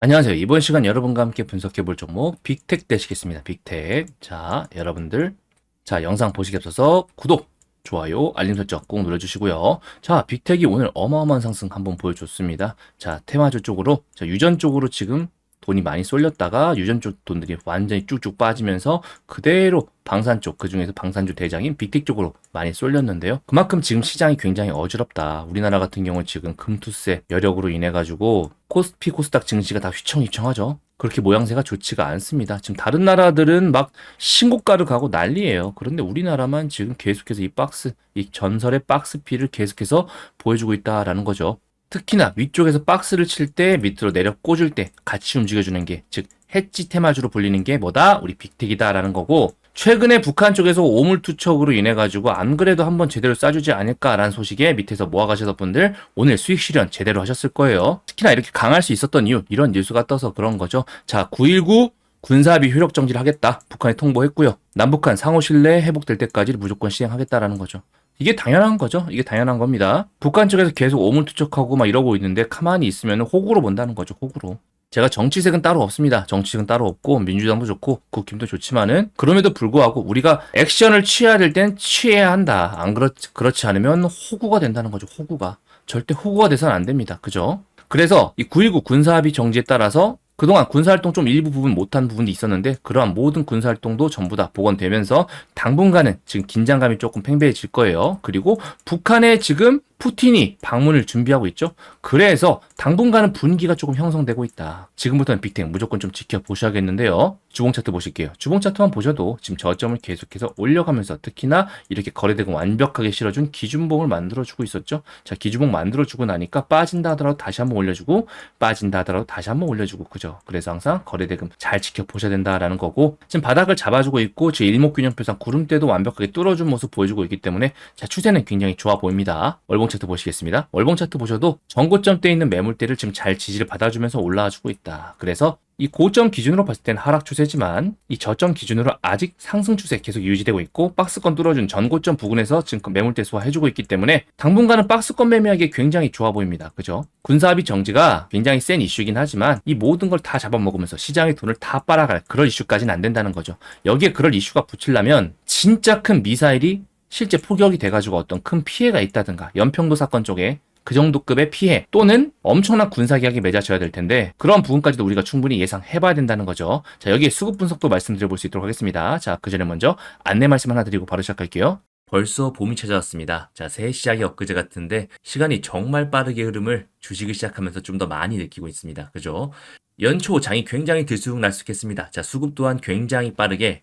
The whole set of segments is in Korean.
안녕하세요. 이번 시간 여러분과 함께 분석해 볼 종목 빅텍 되시겠습니다. 빅텍. 자, 여러분들. 자, 영상 보시기 앞서서 구독, 좋아요, 알림 설정 꼭 눌러주시고요. 자, 빅텍이 오늘 어마어마한 상승 한번 보여줬습니다. 자, 테마주 쪽으로, 자, 유전 쪽으로 지금 돈이 많이 쏠렸다가 유전 쪽 돈들이 완전히 쭉쭉 빠지면서 그대로 방산 쪽, 그 중에서 방산주 대장인 빅텍 쪽으로 많이 쏠렸는데요. 그만큼 지금 시장이 굉장히 어지럽다. 우리나라 같은 경우는 지금 금투세 여력으로 인해 가지고 코스피 코스닥 증시가 다 휘청휘청하죠. 그렇게 모양새가 좋지가 않습니다. 지금 다른 나라들은 막 신고가를 가고 난리예요. 그런데 우리나라만 지금 계속해서 이 박스, 이 전설의 박스피를 계속해서 보여주고 있다라는 거죠. 특히나 위쪽에서 박스를 칠 때 밑으로 내려 꽂을 때 같이 움직여주는 게, 즉, 해지 테마주로 불리는 게 뭐다? 우리 빅텍이다라는 거고, 최근에 북한 쪽에서 오물투척으로 인해 가지고 안 그래도 한번 제대로 쏴주지 않을까라는 소식에 밑에서 모아가셔서 분들 오늘 수익 실현 제대로 하셨을 거예요. 특히나 이렇게 강할 수 있었던 이유 이런 뉴스가 떠서 그런 거죠. 자, 919 군사합의 효력 정지를 하겠다. 북한이 통보했고요. 남북한 상호 신뢰 회복될 때까지 무조건 시행하겠다라는 거죠. 이게 당연한 거죠. 이게 당연한 겁니다. 북한 쪽에서 계속 오물투척하고 막 이러고 있는데 가만히 있으면 호구로 본다는 거죠. 호구로. 제가 정치색은 따로 없습니다. 정치색은 따로 없고 민주당도 좋고 국힘도 좋지만은 그럼에도 불구하고 우리가 액션을 취해야 될 땐 취해야 한다. 안 그렇 그렇지 않으면 호구가 된다는 거죠. 호구가 절대 호구가 돼서는 안 됩니다. 그죠? 그래서 이 9.19 군사합의 정지에 따라서 그동안 군사활동 좀 일부 부분 못한 부분도 있었는데 그러한 모든 군사활동도 전부 다 복원되면서 당분간은 지금 긴장감이 조금 팽배해질 거예요. 그리고 북한에 지금 푸틴이 방문을 준비하고 있죠. 그래서 당분간은 분기가 조금 형성되고 있다. 지금부터는 빅텍 무조건 좀 지켜보셔야겠는데요. 주봉 차트 보실게요. 주봉 차트만 보셔도 지금 저점을 계속해서 올려가면서 특히나 이렇게 거래대금 완벽하게 실어준 기준봉을 만들어주고 있었죠. 자, 기준봉 만들어주고 나니까 빠진다 하더라도 다시 한번 올려주고 빠진다 하더라도 다시 한번 올려주고 그죠. 그래서 항상 거래대금 잘 지켜보셔야 된다라는 거고 지금 바닥을 잡아주고 있고 지금 일목균형표상 구름대도 완벽하게 뚫어준 모습 보여주고 있기 때문에 자, 추세는 굉장히 좋아 보입니다. 월봉 차트 보시겠습니다. 월봉 차트 보셔도 전고점 때 있는 매물대를 지금 잘 지지를 받아주면서 올라와주고 있다. 그래서 이 고점 기준으로 봤을 때는 하락 추세지만 이 저점 기준으로 아직 상승 추세 계속 유지되고 있고 박스권 뚫어준 전고점 부근에서 지금 매물대 소화해주고 있기 때문에 당분간은 박스권 매매하기 굉장히 좋아 보입니다. 그죠? 군사합의 정지가 굉장히 센 이슈이긴 하지만 이 모든 걸 다 잡아먹으면서 시장의 돈을 다 빨아갈 그런 이슈까지는 안 된다는 거죠. 여기에 그럴 이슈가 붙이려면 진짜 큰 미사일이 실제 포격이 돼가지고 어떤 큰 피해가 있다든가 연평도 사건 쪽에 그 정도 급의 피해 또는 엄청난 군사 계약이 맺어져야 될 텐데 그런 부분까지도 우리가 충분히 예상해봐야 된다는 거죠. 자 여기에 수급 분석도 말씀드려볼 수 있도록 하겠습니다. 자 그 전에 먼저 안내 말씀 하나 드리고 바로 시작할게요. 벌써 봄이 찾아왔습니다. 자, 새해 시작이 엊그제 같은데 시간이 정말 빠르게 흐름을 주식을 시작하면서 좀 더 많이 느끼고 있습니다. 그죠? 연초 장이 굉장히 들쑥날쑥했습니다. 자, 수급 또한 굉장히 빠르게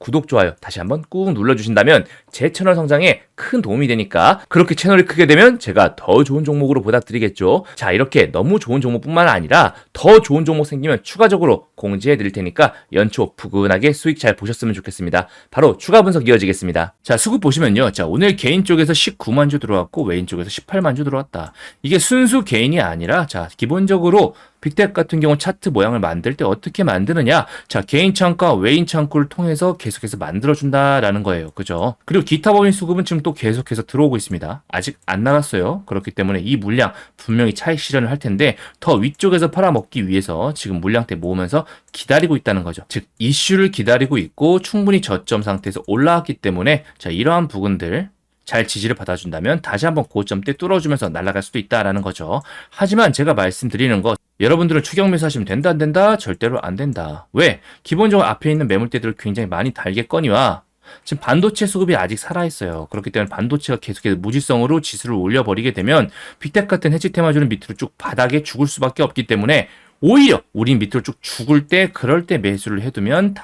구독 좋아요 다시 한번 꾹 눌러주신다면 제 채널 성장에 큰 도움이 되니까 그렇게 채널이 크게 되면 제가 더 좋은 종목으로 보답드리겠죠. 자 이렇게 너무 좋은 종목뿐만 아니라 더 좋은 종목 생기면 추가적으로 공지해 드릴 테니까 연초 푸근하게 수익 잘 보셨으면 좋겠습니다. 바로 추가 분석 이어지겠습니다. 자 수급 보시면요. 자 오늘 개인 쪽에서 19만 주 들어왔고 외인 쪽에서 18만 주 들어왔다. 이게 순수 개인이 아니라 자 기본적으로 빅텍 같은 경우 차트 모양을 만들 때 어떻게 만드느냐? 자, 개인 창과 외인 창구를 통해서 계속해서 만들어준다라는 거예요. 그죠? 그리고 기타 법인 수급은 지금 또 계속해서 들어오고 있습니다. 아직 안 나갔어요. 그렇기 때문에 이 물량 분명히 차익 실현을 할 텐데 더 위쪽에서 팔아먹기 위해서 지금 물량대 모으면서 기다리고 있다는 거죠. 즉, 이슈를 기다리고 있고 충분히 저점 상태에서 올라왔기 때문에 자, 이러한 부분들 잘 지지를 받아준다면 다시 한번 고점대 뚫어주면서 날아갈 수도 있다라는 거죠. 하지만 제가 말씀드리는 거 여러분들은 추격 매수하시면 된다 안 된다? 절대로 안 된다. 왜? 기본적으로 앞에 있는 매물대들을 굉장히 많이 달겠거니와 지금 반도체 수급이 아직 살아있어요. 그렇기 때문에 반도체가 계속해서 무지성으로 지수를 올려버리게 되면 빅텍 같은 해지 테마주는 밑으로 쭉 바닥에 죽을 수밖에 없기 때문에 오히려 우린 밑으로 쭉 죽을 때 그럴 때 매수를 해두면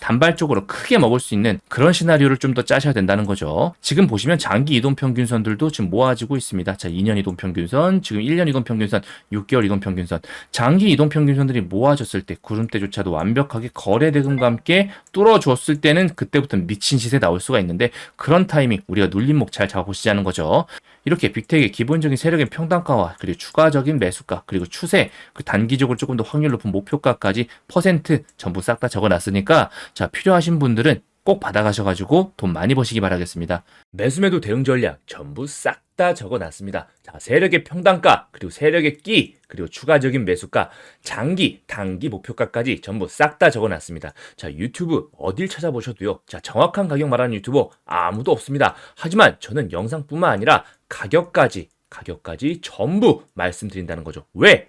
단발적으로 크게 먹을 수 있는 그런 시나리오를 좀 더 짜셔야 된다는 거죠. 지금 보시면 장기 이동 평균선들도 지금 모아지고 있습니다. 자, 2년 이동 평균선, 지금 1년 이동 평균선, 6개월 이동 평균선, 장기 이동 평균선들이 모아졌을 때 구름대조차도 완벽하게 거래 대금과 함께 뚫어 줬을 때는 그때부터 미친 시세 나올 수가 있는데 그런 타이밍 우리가 눌림목 잘 잡아보시자는 거죠. 이렇게 빅텍의 기본적인 세력의 평단가와 그리고 추가적인 매수가 그리고 추세 그 단기적으로 조금 더 확률 높은 목표가까지 퍼센트 전부 싹 다 적어놨으니까 자 필요하신 분들은 꼭 받아가셔가지고 돈 많이 버시기 바라겠습니다. 매수매도 대응 전략 전부 싹 다 적어놨습니다. 자 세력의 평단가 그리고 세력의 끼 그리고 추가적인 매수가 장기 단기 목표가까지 전부 싹 다 적어놨습니다. 자 유튜브 어딜 찾아보셔도요. 자 정확한 가격 말하는 유튜버 아무도 없습니다. 하지만 저는 영상뿐만 아니라 가격까지 가격까지 전부 말씀드린다는 거죠. 왜?